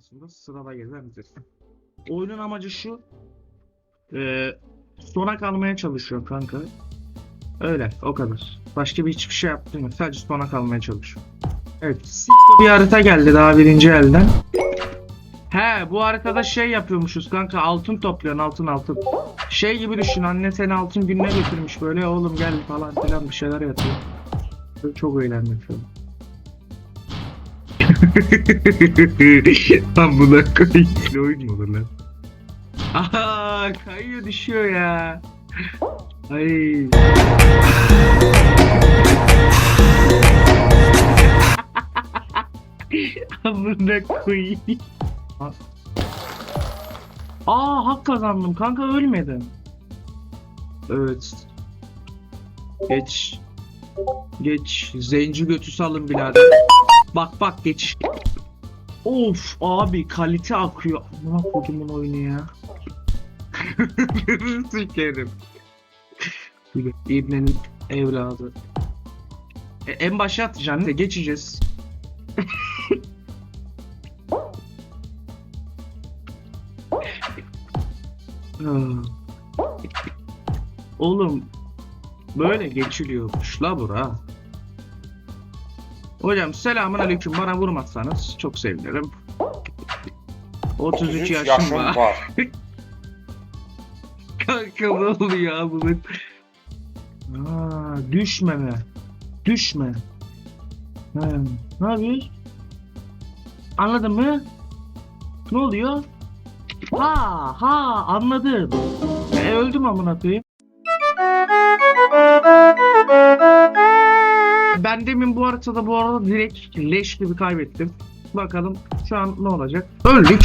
arasında sırada gezen biziz. Oyunun amacı şu. Ee, sona kalmaya çalışıyor kanka. Öyle o kadar. Başka bir hiçbir şey yaptım. Sadece sona kalmaya çalışıyor. Evet. siktir Bir harita geldi daha birinci elden. He bu haritada şey yapıyormuşuz kanka altın topluyorsun altın altın. Şey gibi düşün anne seni altın gününe götürmüş böyle oğlum gel falan filan bir şeyler yapıyor. Çok eğlendim şu. Tam buna. Ne oyun mu olur lan? Aha kayıyor düşüyor ya. Ay. Amına koyayım. Aa hak kazandım kanka ölmedim. Evet. Geç. Geç. Zenci götü salın birader. Bak bak geçiş. Of abi kalite akıyor. Amına kodumun oyunu ya. Sikerim. İbnenin evladı. E, en başa atacaksın. de Geçeceğiz. Oğlum böyle geçiliyormuş la bura. Hocam selamun aleyküm bana vurmazsanız çok sevinirim. 33 yaşım, var. Kanka ne oluyor ya bunun? Aa, düşmeme. Düşme. Ha, ne yapıyoruz? Anladın mı? Ne oluyor? Ha ha anladım. E, öldüm amına koyayım. Ben demin bu haritada bu arada direkt leş gibi kaybettim. Bakalım şu an ne olacak? Öldük.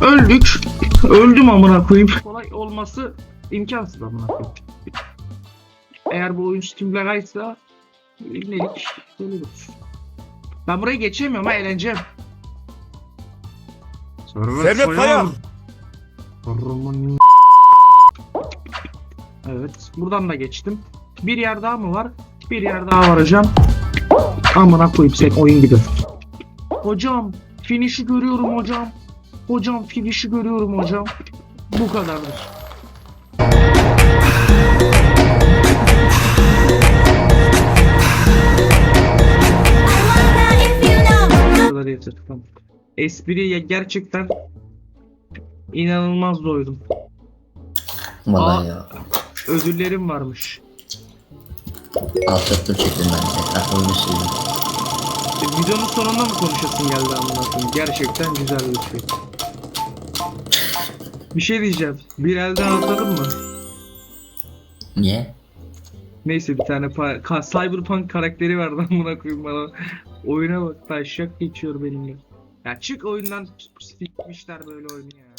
Öldük. Öldüm amına koyayım. Kolay olması imkansız amına koyayım. Eğer bu oyun Steam'lerdaysa ibnelik olur. Ben burayı geçemiyorum ha eğleneceğim. Servet Kaya. Evet, buradan da geçtim. Bir yer daha mı var? Bir yer daha var hocam. Amına koyayım sen oyun gibi. Hocam, finish'i görüyorum hocam. Hocam finish'i görüyorum hocam. Bu kadardır. Bu kadar yeter. Tamam. Espriye gerçekten inanılmaz doydum. Vallahi Aa. ya. Ödüllerim varmış. F4 çektim ben. Etrafı oyunu sildim. E, videonun sonunda mı konuşasın geldi koyayım? Gerçekten güzel bir şey. Bir şey diyeceğim. Bir elden atalım mı? Niye? Neyse bir tane ka- Cyberpunk karakteri vardı amına koyayım bana. Oyuna bak taşak geçiyor benimle. Ya çık oyundan sikmişler böyle oyunu ya.